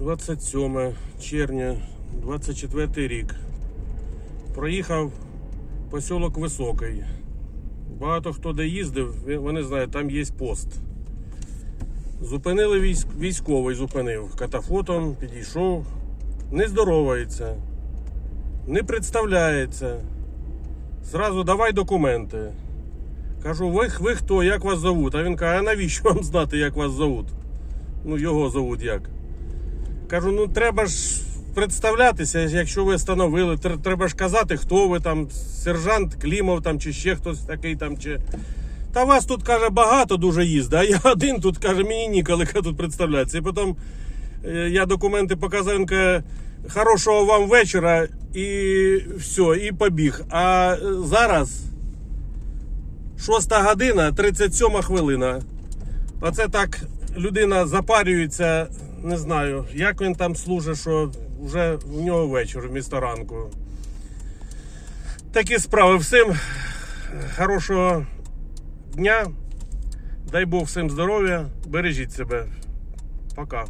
27 червня, 24 рік. Проїхав посілок Високий. Багато хто де їздив, вони знають, там є пост. Зупинили військ, військовий, зупинив катафотом, підійшов, не здоровається, не представляється. Зразу давай документи. Кажу, ви, ви хто, як вас зовут? А він каже, а навіщо вам знати, як вас зовут? Ну, його зовут як. Кажу, ну треба ж представлятися, якщо ви встановили, треба ж казати, хто ви там, сержант Клімов там, чи ще хтось такий там. чи... Та вас тут каже багато дуже їздить, а я один тут каже, мені ніколи тут представлятися. І потім е, я документи показав, він каже, хорошого вам вечора і все, і побіг. А е, зараз 6 година, 37 хвилина. Оце так людина запарюється, не знаю, як він там служить, що вже в нього вечір вмісто ранку. Такі справи. Всім хорошого дня. Дай Бог всім здоров'я. Бережіть себе. Пока.